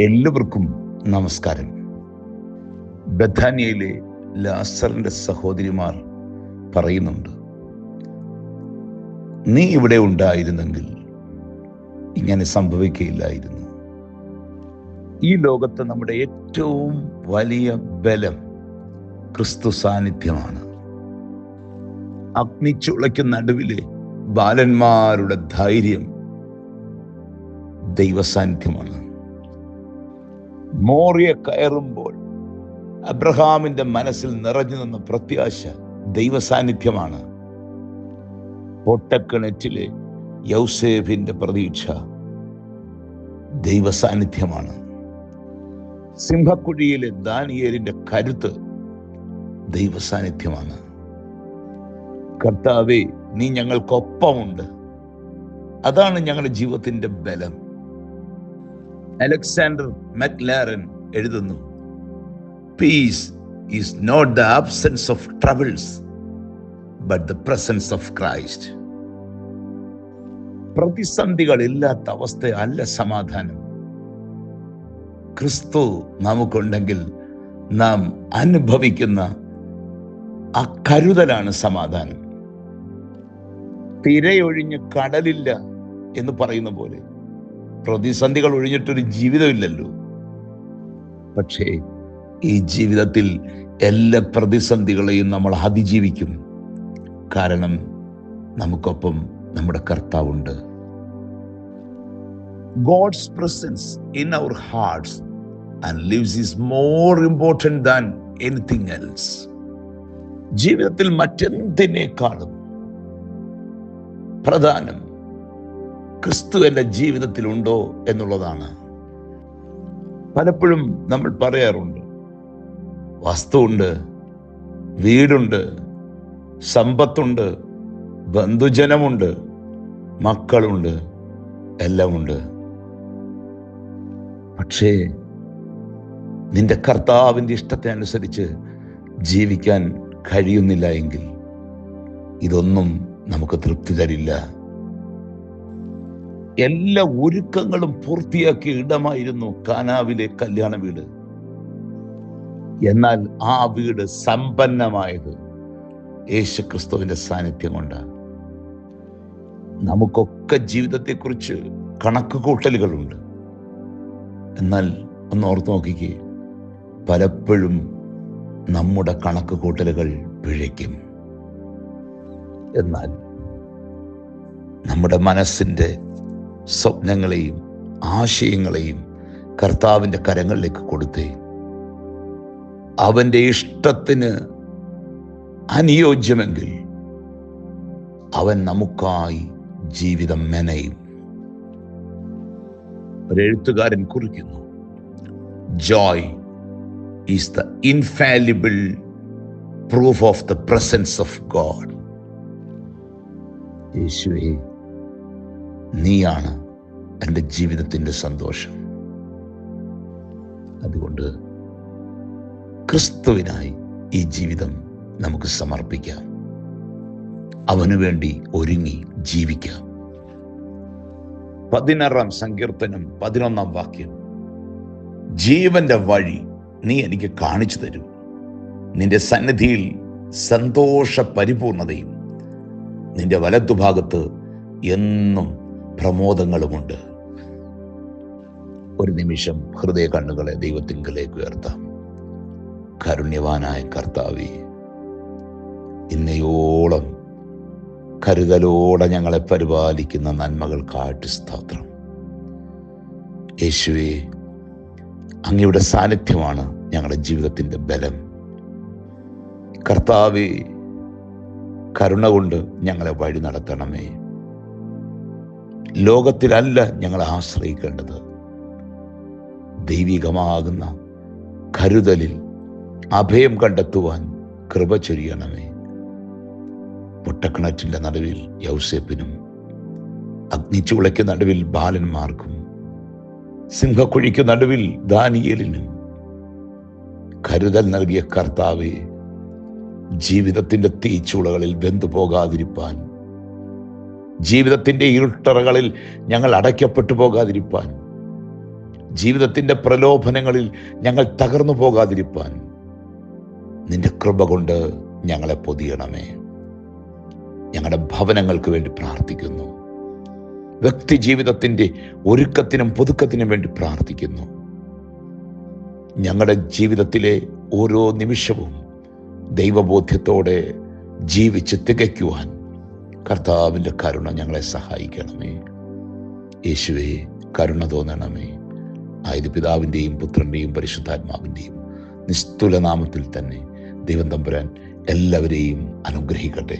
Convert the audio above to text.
എല്ലാവർക്കും നമസ്കാരം. ബഥാനിയയിലെ ലാസറിന്റെ സഹോദരിമാർ പറയുന്നുണ്ട് നീ ഇവിടെ ഉണ്ടായിരുന്നെങ്കിൽ ഇങ്ങനെ സംഭവിക്കുകയില്ലായിരുന്നു. ഈ ലോകത്ത് നമ്മുടെ ഏറ്റവും വലിയ ബലം ക്രിസ്തു സാന്നിധ്യമാണ്. അഗ്നിച്ചുളയ്ക്ക് നടുവിലെ ബാലന്മാരുടെ ധൈര്യം ദൈവസാന്നിധ്യമാണ്. മോറിയ കയറുമ്പോൾ അബ്രഹാമിന്റെ മനസ്സിൽ നിറഞ്ഞു നിന്ന പ്രത്യാശ ദൈവസാന്നിധ്യമാണ്. പൊട്ടക്കിണറ്റിലെ യൗസേഫിന്റെ പ്രതീക്ഷ ദൈവസാന്നിധ്യമാണ്. സിംഹക്കുഴിയിലെ ദാനിയേലിന്റെ കരുത്ത് ദൈവസാന്നിധ്യമാണ്. കർത്താവെ നീ ഞങ്ങൾക്കൊപ്പമുണ്ട്. അതാണ് ഞങ്ങളുടെ ജീവിതത്തിന്റെ ബലം. അലക്സാണ്ടർ മക്ലാരൻ എഴുതുന്നു peace is not the absence of troubles but the presence of Christ പ്രതിസന്ധികളില്ലാത്ത അവസ്ഥ അല്ല സമാധാനം. ക്രിസ്തു നമുക്കുണ്ടെങ്കിൽ നാം അനുഭവിക്കുന്ന ആ കരുതലാണ് സമാധാനം. തിരയൊഴിഞ്ഞ് കടലില്ല എന്ന് പറയുന്ന പോലെ പ്രതിസന്ധികൾ ഒഴിഞ്ഞിട്ടൊരു ജീവിതമില്ലല്ലോ. പക്ഷേ ഈ ജീവിതത്തിൽ എല്ലാ പ്രതിസന്ധികളെയും നമ്മൾ അതിജീവിക്കും. കാരണം നമുക്കൊപ്പം നമ്മുടെ കർത്താവുണ്ട്. God's presence in our hearts and lives is more important than anything else ജീവിതത്തിൽ മറ്റെന്തിനേക്കാളും പ്രധാനം ക്രിസ്തു എന്റെ ജീവിതത്തിലുണ്ടോ എന്നുള്ളതാണ്. പലപ്പോഴും നമ്മൾ പറയാറുണ്ട് വസ്തുണ്ട് വീടുണ്ട് സമ്പത്തുണ്ട് ബന്ധുജനമുണ്ട് മക്കളുണ്ട് എല്ലാമുണ്ട്. പക്ഷേ നിന്റെ കർത്താവിന്റെ ഇഷ്ടത്തെ അനുസരിച്ച് ജീവിക്കാൻ കഴിയുന്നില്ല എങ്കിൽ ഇതൊന്നും നമുക്ക് തൃപ്തി തരില്ല. എല്ലാ ഒരുക്കങ്ങളും പൂർത്തിയാക്കിയ ഇടമായിരുന്നു കാനാവിലെ കല്യാണ വീട്. എന്നാൽ ആ വീട് സമ്പന്നമായത് യേശു ക്രിസ്തുവിന്റെ സാന്നിധ്യം കൊണ്ടാണ്. നമുക്കൊക്കെ ജീവിതത്തെക്കുറിച്ച് കണക്ക് കൂട്ടലുകളുണ്ട് എന്നാൽ ഒന്ന് ഓർത്ത് നോക്കിക്കേ പലപ്പോഴും നമ്മുടെ കണക്ക് കൂട്ടലുകൾ പിഴയ്ക്കും. എന്നാൽ നമ്മുടെ മനസ്സിന്റെ സ്വപ്നങ്ങളെയും ആശയങ്ങളെയും കർത്താവിന്റെ കരങ്ങളിലേക്ക് കൊടുത്തേ. അവന്റെ ഇഷ്ടത്തിന് അനുയോജ്യമെങ്കിൽ അവൻ നമുക്കായി ജീവിതം മെനയും. ഒരെഴുത്തുകാരൻ കുറിക്കുന്നു joy is the infallible proof of the presence of God യേശുവേ നീയാണ് എന്റെ ജീവിതത്തിന്റെ സന്തോഷം. അതുകൊണ്ട് ക്രിസ്തുവിനായി ഈ ജീവിതം നമുക്ക് സമർപ്പിക്കാം. അവനു വേണ്ടി ഒരുങ്ങി ജീവിക്കാം. പതിനാറാം സങ്കീർത്തനം പതിനൊന്നാം വാക്യം. ജീവന്റെ വഴി നീ എനിക്ക് കാണിച്ചു തരും. നിന്റെ സന്നിധിയിൽ സന്തോഷ പരിപൂർണതയും നിന്റെ വലത്തുഭാഗത്ത് എന്നും പ്രമോദങ്ങളുമുണ്ട്. ഒരു നിമിഷം ഹൃദയ കണ്ണുകളെ ദൈവത്തിങ്കലേക്ക് ഉയർത്താം. കരുണ്യവാനായ കർത്താവി ഇന്നയോളം കരുതലോടെ ഞങ്ങളെ പരിപാലിക്കുന്ന നന്മകൾക്കായിട്ട് സ്തോത്രം. യേശുവെ അങ്ങയുടെ സാന്നിധ്യമാണ് ഞങ്ങളുടെ ജീവിതത്തിന്റെ ബലം. കർത്താവെ കരുണ കൊണ്ട് ഞങ്ങളെ വഴി നടത്തണമേ. ലോകത്തിലല്ല ഞങ്ങൾ ആശ്രയിക്കേണ്ടത്. ദൈവികമാകുന്ന കരുതലിൽ അഭയം കണ്ടെത്തുവാൻ കൃപ ചൊരിയണമേ. പൊട്ടക്കിണറ്റിന്റെ നടുവിൽ യൗസേപ്പിനും അഗ്നിച്ചുളയ്ക്ക് നടുവിൽ ബാലന്മാർക്കും സിംഹക്കുഴിക്ക് നടുവിൽ ദാനിയലിനും കരുതൽ നൽകിയ കർത്താവെ ജീവിതത്തിന്റെ തീച്ചുളകളിൽ ബന്ധു പോകാതിരിപ്പാൻ ജീവിതത്തിന്റെ ഇരുട്ടറകളിൽ ഞങ്ങൾ അടയ്ക്കപ്പെട്ടു പോകാതിരിപ്പാൻ. ജീവിതത്തിന്റെ പ്രലോഭനങ്ങളിൽ ഞങ്ങൾ തകർന്നു പോകാതിരിപ്പാൻ. നിന്റെ കൃപ കൊണ്ട് ഞങ്ങളെ പൊതിയണമേ. ഞങ്ങളുടെ ഭവനങ്ങൾക്ക് വേണ്ടി പ്രാർത്ഥിക്കുന്നു. വ്യക്തി ജീവിതത്തിന്റെ ഒരുക്കത്തിനും പുതുക്കത്തിനും വേണ്ടി പ്രാർത്ഥിക്കുന്നു. ഞങ്ങളുടെ ജീവിതത്തിലെ ഓരോ നിമിഷവും ദൈവബോധ്യത്തോടെ ജീവിച്ച് തികയ്ക്കുവാൻ കർത്താവിന്റെ കരുണ ഞങ്ങളെ സഹായിക്കണമേ. യേശുവെ കരുണ തോന്നണമേ. ആയത് പിതാവിന്റെയും പുത്രന്റെയും പരിശുദ്ധാത്മാവിന്റെയും നിസ്തുല നാമത്തിൽ തന്നെ ദൈവം തമ്പുരാൻ എല്ലാവരെയും അനുഗ്രഹിക്കട്ടെ.